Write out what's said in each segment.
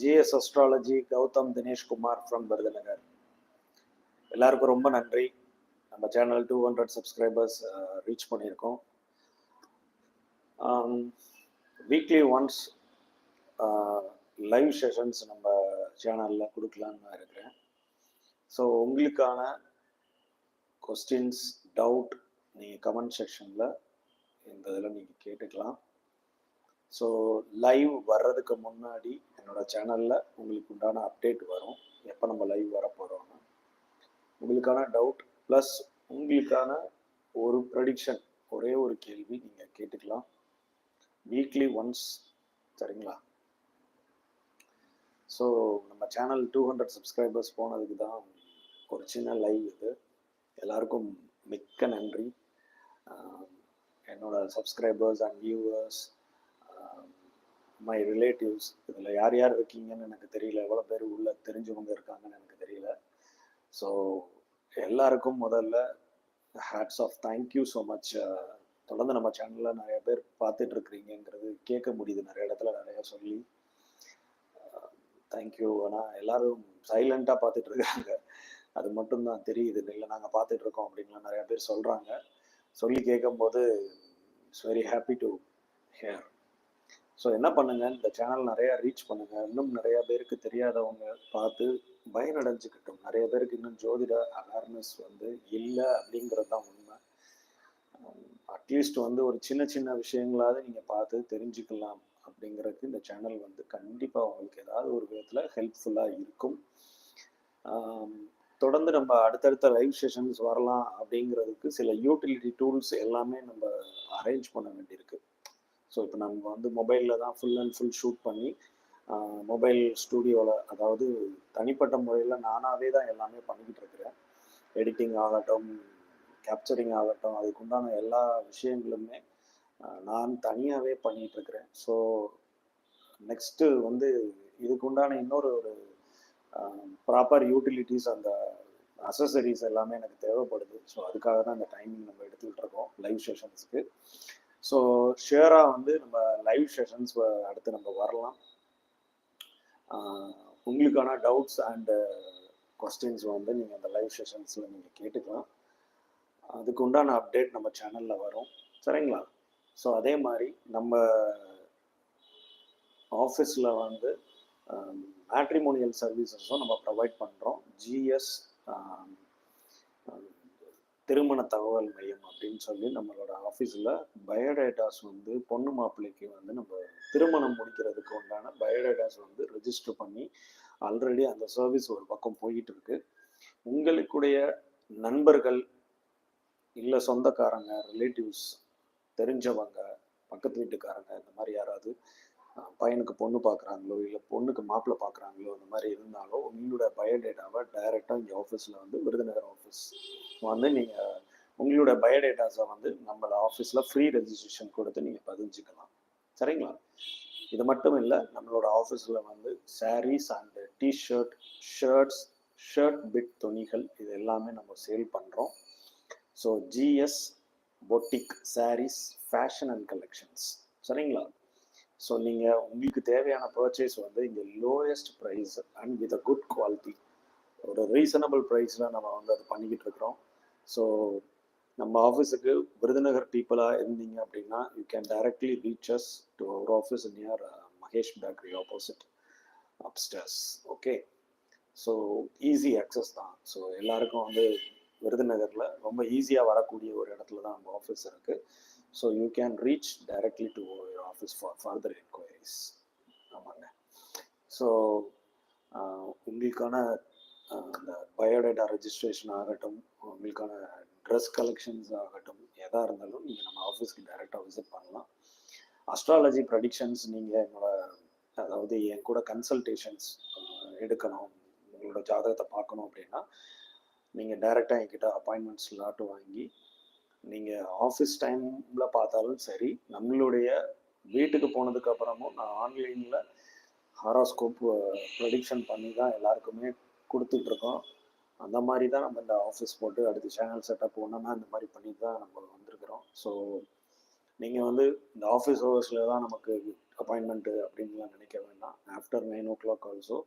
GS astrology Gautham Dineshkumar from Virudhunagar. எல்லாருக்கும் ரொம்ப நன்றி. நம்ம channel two hundred subscribers reach பண்ணியிருக்கோம். வீக்லி ஒன்ஸ் லைவ் செஷன்ஸ் நம்ம சேனலில் கொடுக்கலான்னு நான் இருக்கிறேன். ஸோ உங்களுக்கான கொஸ்டின்ஸ் டவுட் நீங்கள் கமெண்ட் செக்ஷனில் இந்த இதில் நீங்கள் கேட்டுக்கலாம். ஸோ லைவ் வர்றதுக்கு முன்னாடி என்னோட சேனலில் உங்களுக்கு உண்டான அப்டேட் வரும். எப்போ நம்ம லைவ் வர போகிறோம்னு உங்களுக்கான டவுட் ப்ளஸ் உங்களுக்கான ஒரு ப்ரடிக்ஷன் ஒரே ஒரு கேள்வி நீங்கள் கேட்டுக்கலாம். வீக்லி ஒன்ஸ் சரிங்களா? ஸோ நம்ம சேனல் டூ ஹண்ட்ரட் சப்ஸ்கிரைபர்ஸ் போனதுக்கு தான் ஒரு சின்ன லைவ் இது. எல்லாருக்கும் மிக்க நன்றி. என்னோட subscribers and viewers my relatives இதில் யார் யார் இருக்கீங்கன்னு எனக்கு தெரியல. எவ்வளோ பேர் உள்ள தெரிஞ்சவங்க இருக்காங்கன்னு எனக்கு தெரியல. ஸோ எல்லாருக்கும் முதல்ல hats off thank you so much தொடர்ந்து நம்ம சேனலில் நிறைய பேர் பார்த்துட்டு இருக்கிறீங்கிறது கேட்க முடியுது. நிறைய இடத்துல நிறைய சொல்லி. தேங்க்யூ ஆனால் எல்லாரும் சைலண்ட்டாக பார்த்துட்டு இருக்காங்க. அது மட்டும்தான் தெரியுது. இல்லை நாங்கள் பார்த்துட்டு இருக்கோம் அப்படின்லாம் நிறைய பேர் சொல்கிறாங்க சொல்லி கேட்கும்போது it's very happy to hear so என்ன பண்ணுங்க? இந்த சேனல் நிறையா ரீச் பண்ணுங்க. இன்னும் நிறைய பேருக்கு தெரியாதவங்க பார்த்து பயனடைஞ்சுக்கிட்டோம். நிறைய பேருக்கு இன்னும் ஜோதிட அவேர்னஸ் வந்து இல்லை அப்படிங்கிறது தான் உண்மை. அட்லீஸ்ட் வந்து ஒரு சின்ன சின்ன விஷயங்களாவது நீங்கள் பார்த்து தெரிஞ்சுக்கலாம் அப்படிங்கிறதுக்கு இந்த சேனல் வந்து கண்டிப்பாக உங்களுக்கு ஏதாவது ஒரு விதத்தில் ஹெல்ப்ஃபுல்லாக இருக்கும். தொடர்ந்து நம்ம அடுத்தடுத்த லைவ் செஷன்ஸ் வரலாம் அப்படிங்கிறதுக்கு சில யூட்டிலிட்டி டூல்ஸ் எல்லாமே நம்ம அரேஞ்ச் பண்ண வேண்டியிருக்கு. ஸோ இப்போ நம்ம வந்து மொபைலில் தான் ஃபுல் அண்ட் ஃபுல் ஷூட் பண்ணி மொபைல் ஸ்டூடியோவில் அதாவது தனிப்பட்ட முறையில் நானாகவே தான் எல்லாமே பண்ணிக்கிட்டு இருக்கிறேன். எடிட்டிங் ஆகட்டும் கேப்சரிங் ஆகட்டும் அதுக்குண்டான எல்லா விஷயங்களுமே நான் தனியாகவே பண்ணிகிட்டு இருக்கிறேன். ஸோ நெக்ஸ்ட்டு வந்து இதுக்குண்டான இன்னொரு ஒரு ப்ராப்பர் யூட்டிலிட்டிஸ் அந்த அசசரிஸ் எல்லாமே எனக்கு தேவைப்படுது. ஸோ அதுக்காக தான் அந்த டைமிங் நம்ம எடுத்துக்கிட்டு இருக்கோம் லைவ் செஷன்ஸ்க்கு ஸோ ஷேராக வந்து நம்ம லைவ் செஷன்ஸ் அடுத்து நம்ம வரலாம். உங்களுக்கான டவுட்ஸ் அண்டு கொஸ்டின்ஸ் வந்து நீங்கள் அந்த லைவ் செஷன்ஸில் நீங்கள் கேட்டுக்கலாம். அதுக்கு உண்டான அப்டேட் நம்ம சேனலில் வரும். சரிங்களா? ஸோ அதே மாதிரி நம்ம ஆஃபீஸில் வந்து மேட்ரிமோனியல் சர்வீசஸும் நம்ம ப்ரொவைட் பண்ணுறோம் ஜிஎஸ் திருமண தகவல் மையம் அப்படின்னு சொல்லி நம்மளோட ஆஃபீஸில் பயோடேட்டாஸ் வந்து பொண்ணு மாப்பிள்ளைக்கு வந்து நம்ம திருமணம் முடிக்கிறதுக்கு உண்டான பயோடேட்டாஸ் வந்து ரிஜிஸ்டர் பண்ணி ஆல்ரெடி அந்த சர்வீஸ் ஒரு பக்கம் போயிட்டு இருக்கு உங்களுக்குடைய நண்பர்கள் இல்லை சொந்தக்காரங்க ரிலேட்டிவ்ஸ் தெரிஞ்சவங்க பக்கத்து வீட்டுக்காரங்க இந்த மாதிரி யாராவது பையனுக்கு பொண்ணு பார்க்குறாங்களோ இல்லை பொண்ணுக்கு மாப்பிள்ளை பார்க்குறாங்களோ இந்த மாதிரி இருந்தாலோ உங்களோட பயோடேட்டாவை டைரெக்டாக இங்கே ஆஃபீஸில் வந்து விருதுநகர் ஆஃபீஸ் வந்து நீங்கள் உங்களோட பயோடேட்டாஸை வந்து நம்மளோட ஆஃபீஸில் ஃப்ரீ ரெஜிஸ்ட்ரேஷன் கொடுத்து நீங்கள் பதிஞ்சுக்கலாம். சரிங்களா? இது மட்டும் இல்லை நம்மளோட ஆஃபீஸில் வந்து sarees and T-shirt shirts shirt bit துணிகள் இது எல்லாமே நம்ம சேல் பண்ணுறோம் so GS boutique sarees fashion and collections சரிங்களா? ஸோ நீங்கள் உங்களுக்கு தேவையான பர்ச்சேஸ் வந்து இங்கே lowest price and with a good quality ஒரு ரீசனபிள் ப்ரைஸில் நம்ம வந்து அது பண்ணிக்கிட்டு இருக்கிறோம். ஸோ நம்ம ஆஃபீஸுக்கு விருதுநகர் பீப்புளாக இருந்தீங்க அப்படின்னா you can directly reaches to our office near Mahesh bakery opposite upstairs okay so easy access தான். ஸோ எல்லாருக்கும் வந்து விருதுநகரில் ரொம்ப ஈஸியாக வரக்கூடிய ஒரு இடத்துல தான் நம்ம ஆஃபீஸ் இருக்குது so you can reach directly to your office for further enquiries ஆமாங்க. ஸோ uh, உங்களுக்கான பயோடேட்டா ரெஜிஸ்ட்ரேஷன் ஆகட்டும் உங்களுக்கான ட்ரெஸ் கலெக்ஷன்ஸ் ஆகட்டும் எதாக இருந்தாலும் நீங்கள் நம்ம ஆஃபீஸ்க்கு டைரெக்டாக விசிட் பண்ணலாம். அஸ்ட்ராலஜி ப்ரடிக்ஷன்ஸ் நீங்கள் என்னோட அதாவது என் கூட கன்சல்டேஷன்ஸ் எடுக்கணும் உங்களோட ஜாதகத்தை பார்க்கணும் அப்படின்னா நீங்கள் டைரெக்டாக என்கிட்ட அப்பாயின்மெண்ட்ஸ் லாட்டு வாங்கி நீங்கள் ஆஃபீஸ் டைமில் பார்த்தாலும் சரி நம்மளுடைய வீட்டுக்கு போனதுக்கு அப்புறமும் நான் ஆன்லைனில் ஹாராஸ்கோப் ப்ரொடிக்ஷன் பண்ணி தான் எல்லாருக்குமே கொடுத்துட்ருக்கோம் அந்த மாதிரி தான் நம்ம இந்த ஆஃபீஸ் போட்டு அடுத்து சேனல் செட்டப் ஒன்றுனா இந்த மாதிரி பண்ணி தான் நம்ம வந்திருக்கிறோம். ஸோ நீங்கள் வந்து இந்த ஆஃபீஸ் ஹவர்ஸில் தான் நமக்கு அப்பாயின்மெண்ட்டு அப்படின்லாம் நினைக்க வேண்டாம். After nine o'clock also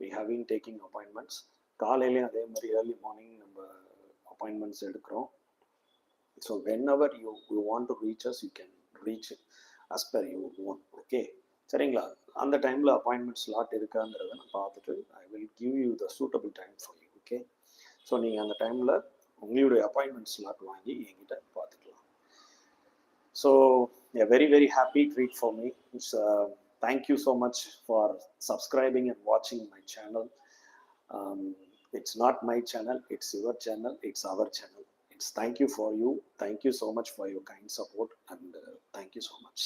we having taking appointments காலையிலையும் அதே மாதிரி ஏர்லி மார்னிங் நம்ம அப்பாயின்மெண்ட்ஸ் எடுக்கிறோம். So when our you you want to reach us you can reach us per you own okay சரிங்களா? அந்த டைமில் அப்பாயின்மெண்ட் ஸ்லாட் இருக்காங்கிறத நான் பார்த்துட்டு I will give you the suitable time for you okay so நீங்கள் அந்த டைமில் உங்களுடைய அப்பாயின்மெண்ட் ஸ்லாட் வாங்கி என்கிட்ட பார்த்துக்கலாம் so a very very happy treat for me it's thank you so much for subscribing and வாட்சிங் my channel it's not my channel it's your channel it's our channel it's thank you for you thank you so much for your kind support and thank you so much